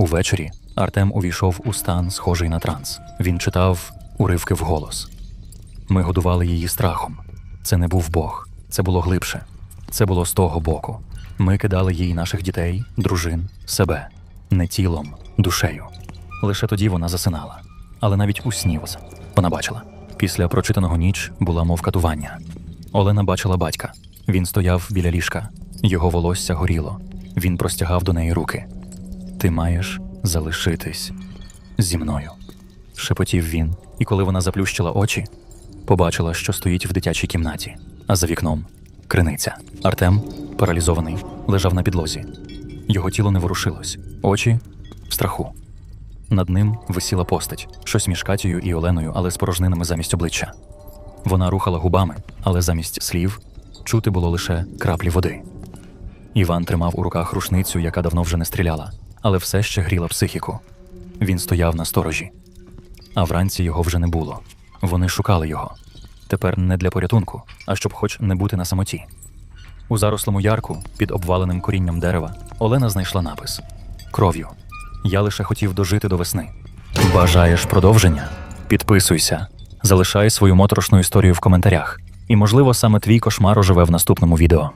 Увечері Артем увійшов у стан, схожий на транс. Він читав уривки вголос. Ми годували її страхом. Це не був Бог, це було глибше. Це було з того боку. Ми кидали їй наших дітей, дружин, себе, не тілом, душею. Лише тоді вона засинала. Але навіть у сні вона бачила. Після прочитаного ніч була мов катування. Олена бачила батька. Він стояв біля ліжка, його волосся горіло. Він простягав до неї руки. Ти маєш залишитись зі мною. шепотів він, і коли вона заплющила очі, побачила, що стоїть в дитячій кімнаті, а за вікном криниця. Артем, паралізований, лежав на підлозі. Його тіло не ворушилось, очі в страху. Над ним висіла постать, щось між Катією і Оленою, але з порожнинами замість обличчя. Вона рухала губами, але замість слів чути було лише краплі води. Іван тримав у руках рушницю, яка давно вже не стріляла, але все ще гріла психіку. Він стояв на сторожі. А вранці його вже не було. Вони шукали його. Тепер не для порятунку, а щоб хоч не бути на самоті. У зарослому ярку, під обваленим корінням дерева, Олена знайшла напис Кров'ю. Я лише хотів дожити до весни. Бажаєш продовження? Підписуйся, залишай свою моторошну історію в коментарях. І, можливо, саме твій кошмар оживе в наступному відео.